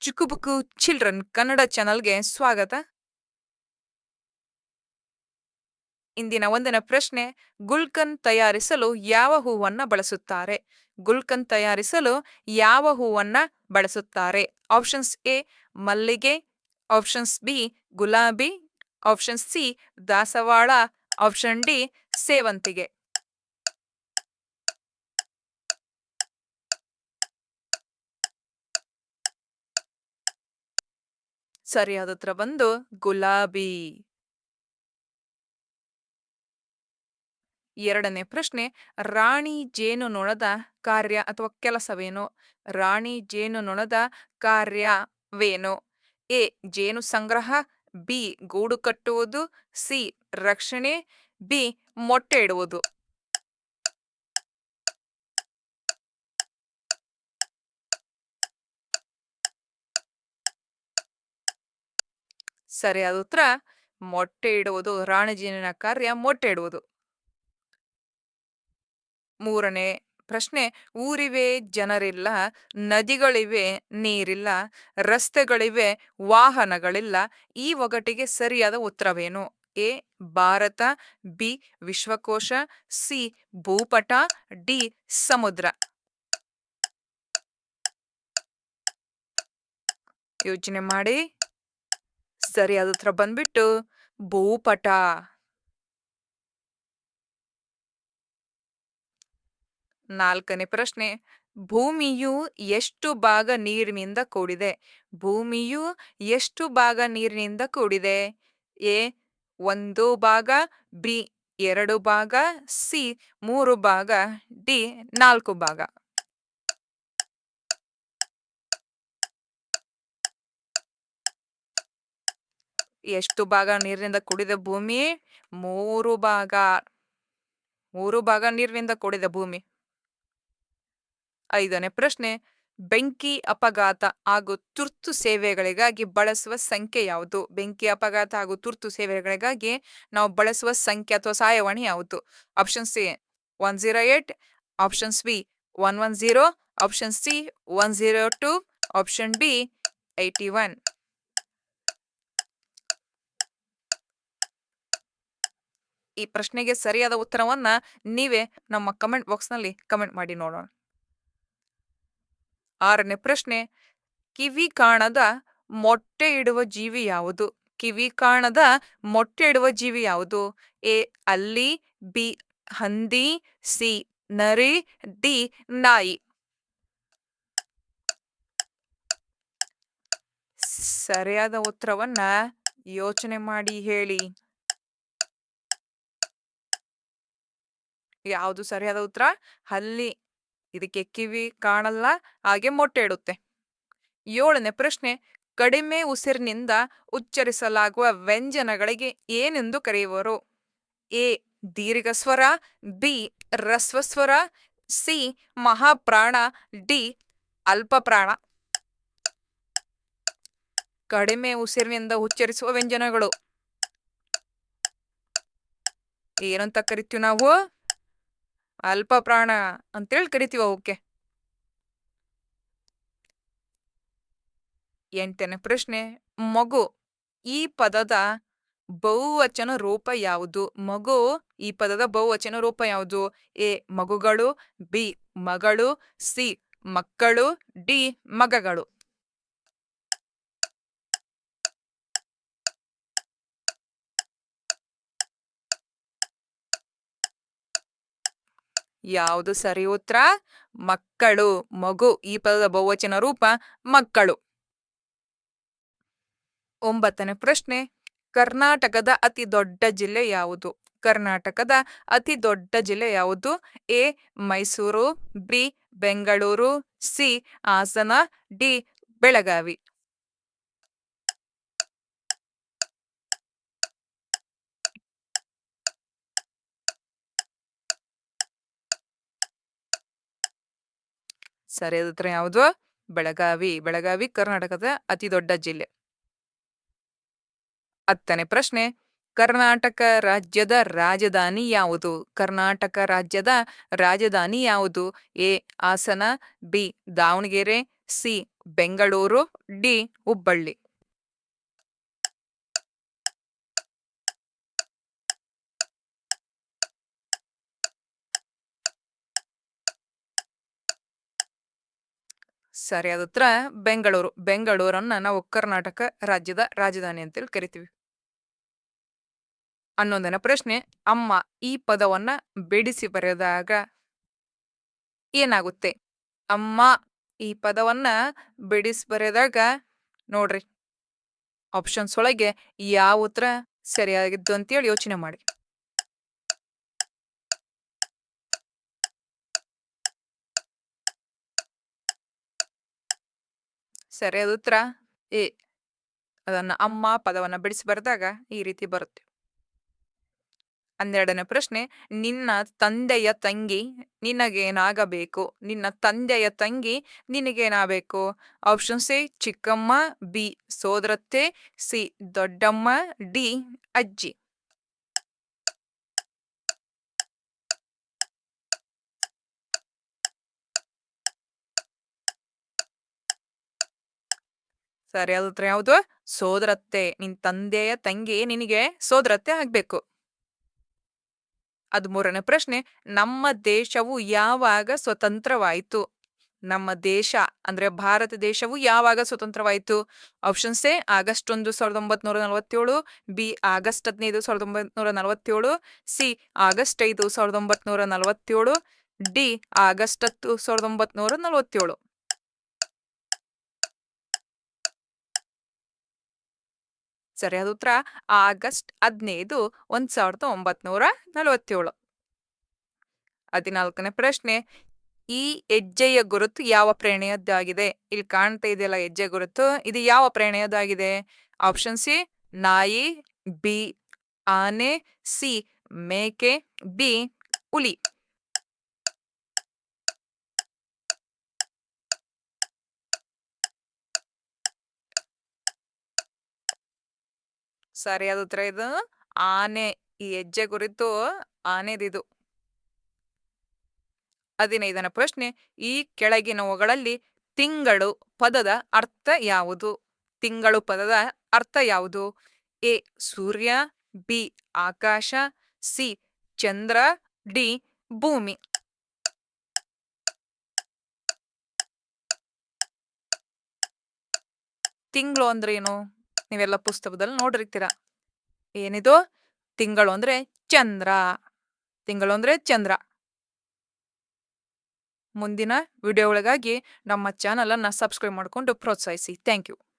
ಚುಕುಬುಕು children Kannada ಚಾನಲ್ಗೆ ಸ್ವಾಗತ. ಇಂದಿನ ಒಂದಿನ ಪ್ರಶ್ನೆ, ಗುಲ್ಕನ್ ತಯಾರಿಸಲು ಯಾವ ಹೂವನ್ನ ಬಳಸುತ್ತಾರೆ? ಗುಲ್ಕನ್ ತಯಾರಿಸಲು ಯಾವ ಹೂವನ್ನ ಬಳಸುತ್ತಾರೆ? ಆಪ್ಷನ್ಸ್ ಎ, ಮಲ್ಲಿಗೆ, ಆಪ್ಷನ್ಸ್ ಬಿ, ಗುಲಾಬಿ ಆಪ್ಷನ್ ಸಿ, ದಾಸವಾಳ, ಆಪ್ಷನ್ ಡಿ, ಸೇವಂತಿಗೆ. ಸರಿಯಾದ ಉತ್ತರ ಬಂದು ಗುಲಾಬಿ. ಎರಡನೇ ಪ್ರಶ್ನೆ, ರಾಣಿ ಜೇನುನೊಣದ ಕಾರ್ಯ ಅಥವಾ ಕೆಲಸವೇನು? ರಾಣಿ ಜೇನುನೊಣದ ಕಾರ್ಯವೇನು? ಎ, ಜೇನು ಸಂಗ್ರಹ, ಬಿ, ಗೂಡು ಕಟ್ಟುವುದು, ಸಿ, ರಕ್ಷಣೆ, ಬಿ, ಮೊಟ್ಟೆ ಇಡುವುದು. ಸರಿಯಾದ ಉತ್ತರ, ಮೊಟ್ಟೆ ಇಡುವುದು ರಾಣಿಜೀನಿನ ಕಾರ್ಯ, ಮೊಟ್ಟೆ ಇಡುವುದು. ಮೂರನೇ ಪ್ರಶ್ನೆ, ಊರಿವೆ ಜನರಿಲ್ಲ, ನದಿಗಳಿವೆ ನೀರಿಲ್ಲ, ರಸ್ತೆಗಳಿವೆ ವಾಹನಗಳಿಲ್ಲ, ಈ ಒಗಟಿಗೆ ಸರಿಯಾದ ಉತ್ತರವೇನು? ಎ, ಭಾರತ, ಬಿ, ವಿಶ್ವಕೋಶ, ಸಿ, ಭೂಪಟ, ಡಿ, ಸಮುದ್ರ. ಯೋಚನೆ ಮಾಡಿ. ಸರಿಯಾದ ಉತ್ತರ ಬಂದ್ಬಿಟ್ಟು ಭೂಪಟ. ನಾಲ್ಕನೇ ಪ್ರಶ್ನೆ. ಭೂಮಿಯು ಎಷ್ಟು ಭಾಗ ನೀರಿನಿಂದ ಕೂಡಿದೆ? ಭೂಮಿಯು ಎಷ್ಟು ಭಾಗ ನೀರಿನಿಂದ ಕೂಡಿದೆ? ಎ, ಒಂದು ಭಾಗ, ಬಿ, ಎರಡು ಭಾಗ, ಸಿ, ಮೂರು ಭಾಗ, ಡಿ, ನಾಲ್ಕು ಭಾಗ. ಎಷ್ಟು ಭಾಗ ನೀರಿನಿಂದ ಕೂಡಿದ ಭೂಮಿ? ಮೂರು ಭಾಗ. ಮೂರು ಭಾಗ ನೀರಿನಿಂದ ಕೂಡಿದ ಭೂಮಿ. ಐದನೇ ಪ್ರಶ್ನೆ. ಬೆಂಕಿ ಅಪಘಾತ ಹಾಗೂ ತುರ್ತು ಸೇವೆಗಳಿಗಾಗಿ ಬಳಸುವ ಸಂಖ್ಯೆ ಯಾವುದು? ಬೆಂಕಿ ಅಪಘಾತ ಹಾಗೂ ತುರ್ತು ಸೇವೆಗಳಿಗಾಗಿ ನಾವು ಬಳಸುವ ಸಂಖ್ಯೆ ಅಥವಾ ಸಹಾಯವಾಣಿ ಯಾವುದು? Option C one zero eight options B one one zero option C one zero two option B eighty one ಈ ಪ್ರಶ್ನೆಗೆ ಸರಿಯಾದ ಉತ್ತರವನ್ನ ನೀವೇ ನಮ್ಮ ಕಮೆಂಟ್ ಬಾಕ್ಸ್ನಲ್ಲಿ ಕಮೆಂಟ್ ಮಾಡಿ ನೋಡೋಣ. ಆರನೇ ಪ್ರಶ್ನೆ, ಕಿವಿ ಕಾಣದ ಮೊಟ್ಟೆ ಇಡುವ ಜೀವಿ ಯಾವುದು? ಕಿವಿ ಕಾಣದ ಮೊಟ್ಟೆ ಇಡುವ ಜೀವಿ ಯಾವುದು? ಎ, ಅಲ್ಲಿ, ಬಿ, ಹಂದಿ, ಸಿ, ನರಿ, ಡಿ, ನಾಯಿ. ಸರಿಯಾದ ಉತ್ತರವನ್ನ ಯೋಚನೆ ಮಾಡಿ ಹೇಳಿ. ಯಾವುದು ಸರಿಯಾದ ಉತ್ತರ? ಹಲ್ಲಿ ಇದಕ್ಕೆ ಕಿವಿ ಕಾಣಲ್ಲ, ಹಾಗೆ ಮೊಟ್ಟೆ ಇಡುತ್ತೆ. ಏಳನೇ ಪ್ರಶ್ನೆ, ಕಡಿಮೆ ಉಸಿರಿನಿಂದ ಉಚ್ಚರಿಸಲಾಗುವ ವ್ಯಂಜನಗಳಿಗೆ ಏನೆಂದು ಕರೆಯುವರು? ಎ ದೀರ್ಘ ಸ್ವರ ಬಿ, ರಸ್ವಸ್ವರ, ಸಿ, ಮಹಾಪ್ರಾಣ, ಡಿ, ಅಲ್ಪಪ್ರಾಣ. ಕಡಿಮೆ ಉಸಿರಿನಿಂದ ಉಚ್ಚರಿಸುವ ವ್ಯಂಜನಗಳು. ಏನಂತ ಕರಿತೀವಿ ನಾವು? ಅಲ್ಪ ಪ್ರಾಣ ಅಂತೇಳಿ ಕರಿತೀವಿ ಅವಕ್ಕೆ ಎಂಟನೇ ಪ್ರಶ್ನೆ, ಮಗು ಈ ಪದದ ಬಹುವಚನ ರೂಪ ಯಾವುದು? ಮಗು ಈ ಪದದ ಬಹುವಚನ ರೂಪ ಯಾವುದು? ಎ, ಮಗುಗಳು, ಬಿ, ಮಗಳು, ಸಿ, ಮಕ್ಕಳು, ಡಿ, ಮಗಗಳು. ಯಾವುದು ಸರಿ ಉತ್ತರ? ಮಕ್ಕಳು. ಮಗು. ಈ ಪದದ ಬಹುವಚನ ರೂಪ ಮಕ್ಕಳು. ಒಂಬತ್ತನೇ ಪ್ರಶ್ನೆ. ಕರ್ನಾಟಕದ ಅತಿ ದೊಡ್ಡ ಜಿಲ್ಲೆ ಯಾವುದು? ಕರ್ನಾಟಕದ ಅತಿ ದೊಡ್ಡ ಜಿಲ್ಲೆ ಯಾವುದು? A. Mysuru, B. Bengaluru, C. Hassan, D. Belagavi. ಸರಿಯಾದ ಉತ್ತರ ಯಾವುದು? ಬೆಳಗಾವಿ. ಬೆಳಗಾವಿ, ಕರ್ನಾಟಕದ ಅತಿ ದೊಡ್ಡ ಜಿಲ್ಲೆ. ಹತ್ತನೇ ಪ್ರಶ್ನೆ. ಕರ್ನಾಟಕ ರಾಜ್ಯದ ರಾಜಧಾನಿ ಯಾವುದು? ಕರ್ನಾಟಕ ರಾಜ್ಯದ ರಾಜಧಾನಿ ಯಾವುದು? A. Hassan, B. Davanagere, C. Bengaluru, D. Hubballi. ಸರಿಯಾದ ಉತ್ತರ ಬೆಂಗಳೂರು. ಬೆಂಗಳೂರನ್ನ ನಾವು ಕರ್ನಾಟಕ ರಾಜ್ಯದ ರಾಜಧಾನಿ ಅಂತೇಳಿ ಕರಿತೀವಿ. ಹನ್ನೊಂದನೇ ಪ್ರಶ್ನೆ, ಅಮ್ಮ ಈ ಪದವನ್ನ ಬಿಡಿಸಿ ಬರೆದಾಗ ಏನಾಗುತ್ತೆ? ಅಮ್ಮ ಈ ಪದವನ್ನ ಬಿಡಿಸಿ ಬರೆದಾಗ, ನೋಡ್ರಿ ಆಪ್ಷನ್ಸ್ ಒಳಗೆ ಯಾವ ಉತ್ತರ ಸರಿಯಾಗಿದ್ದು ಅಂತೇಳಿ ಯೋಚನೆ ಮಾಡಿ. ಸರಿಯಾದ ಉತ್ತರ ಎ, ಅದನ್ನ ಅಮ್ಮ ಪದವನ್ನ ಬಿಡಿಸಿ ಬರೆದಾಗ ಈ ರೀತಿ ಬರುತ್ತೆ. ಹನ್ನೆರಡನೇ ಪ್ರಶ್ನೆ, ನಿನ್ನ ತಂದೆಯ ತಂಗಿ ನಿನಗೇನಾಗಬೇಕು? ನಿನ್ನ ತಂದೆಯ ತಂಗಿ ನಿನಗೇನಾಗಬೇಕು? ಆಪ್ಷನ್ ಸಿ, ಚಿಕ್ಕಮ್ಮ, ಬಿ, ಸೋದರತ್ತೆ, ಸಿ, ದೊಡ್ಡಮ್ಮ, ಡಿ, ಅಜ್ಜಿ. ಸರಿಯಾದ ಉತ್ತರ ಯಾವುದು? ಸೋದರತ್ತೆ. ನಿನ್ ತಂದೆಯ ತಂಗಿ ನಿನಗೆ ಸೋದರತ್ತೆ ಆಗ್ಬೇಕು. ಅದ್ ಮೂರನೇ ಪ್ರಶ್ನೆ. ನಮ್ಮ ದೇಶವು ಯಾವಾಗ ಸ್ವತಂತ್ರವಾಯಿತು? ನಮ್ಮ ದೇಶ, ಅಂದ್ರೆ ಭಾರತ ದೇಶವು ಯಾವಾಗ ಸ್ವತಂತ್ರವಾಯಿತು? ಆಪ್ಷನ್ಸ್ ಎ ಆಗಸ್ಟ್ ಒಂದು ಸಾವಿರದ ಒಂಬತ್ನೂರ ನಲವತ್ತೇಳು. ಬಿ ಆಗಸ್ಟ್ ಹದಿನೈದು ಸಾವಿರದ ಒಂಬೈನೂರ ನಲವತ್ತೇಳು. ಸಿ ಆಗಸ್ಟ್ ಐದು ಸಾವಿರದ ಒಂಬತ್ನೂರ ನಲವತ್ತೇಳು. ಡಿ ಆಗಸ್ಟ್ ಹತ್ತು ಸಾವಿರದ ಒಂಬತ್ನೂರ ನಲವತ್ತೇಳು. ಸರಿಯಾದ ಉತ್ತರ ಆಗಸ್ಟ್ ಹದಿನೈದು ಒಂದ್ ಸಾವಿರದ ಒಂಬತ್ನೂರ ನಲವತ್ತೇಳು. ಹದಿನಾಲ್ಕನೇ ಪ್ರಶ್ನೆ, ಈ ಹೆಜ್ಜೆಯ ಗುರುತು ಯಾವ ಪ್ರೇಣೆಯದ್ದಾಗಿದೆ ಇಲ್ಲಿ ಕಾಣ್ತಾ ಇದೆಯಲ್ಲ ಹೆಜ್ಜೆ ಗುರುತು, ಇದು ಯಾವ ಪ್ರೇಣೆಯದ್ದಾಗಿದೆ ಆಪ್ಷನ್ ಸಿ, ನಾಯಿ, ಬಿ, ಆನೆ, ಸಿ, ಮೇಕೆ ಬಿ ಹುಲಿ. ಸರಿಯಾದ ಉತ್ತರ ಇದು ಆನೆ, ಈ ಹೆಜ್ಜೆ ಕುರಿತು ಆನೆದಿದು ಹದಿನೈದನೇ ಪ್ರಶ್ನೆ, ಈ ಕೆಳಗಿನವುಗಳಲ್ಲಿ ತಿಂಗಳು ಪದದ ಅರ್ಥ ಯಾವುದು? ತಿಂಗಳು ಪದದ ಅರ್ಥ ಯಾವುದು? ಎ, ಸೂರ್ಯ, ಬಿ, ಆಕಾಶ, ಸಿ, ಚಂದ್ರ, ಡಿ, ಭೂಮಿ. ತಿಂಗಳು ಅಂದ್ರೇನು? ನೀವೆಲ್ಲ ಪುಸ್ತಕದಲ್ಲಿ ನೋಡಿರ್ತೀರ. ಏನಿದು? ತಿಂಗಳು ಅಂದ್ರೆ ಚಂದ್ರ. ತಿಂಗಳು ಅಂದ್ರೆ ಚಂದ್ರ. ಮುಂದಿನ ವಿಡಿಯೋಗಳಿಗಾಗಿ ನಮ್ಮ ಚಾನಲನ್ನು ಸಬ್ಸ್ಕ್ರೈಬ್ ಮಾಡಿಕೊಂಡು ಪ್ರೋತ್ಸಾಹಿಸಿ. Thank you.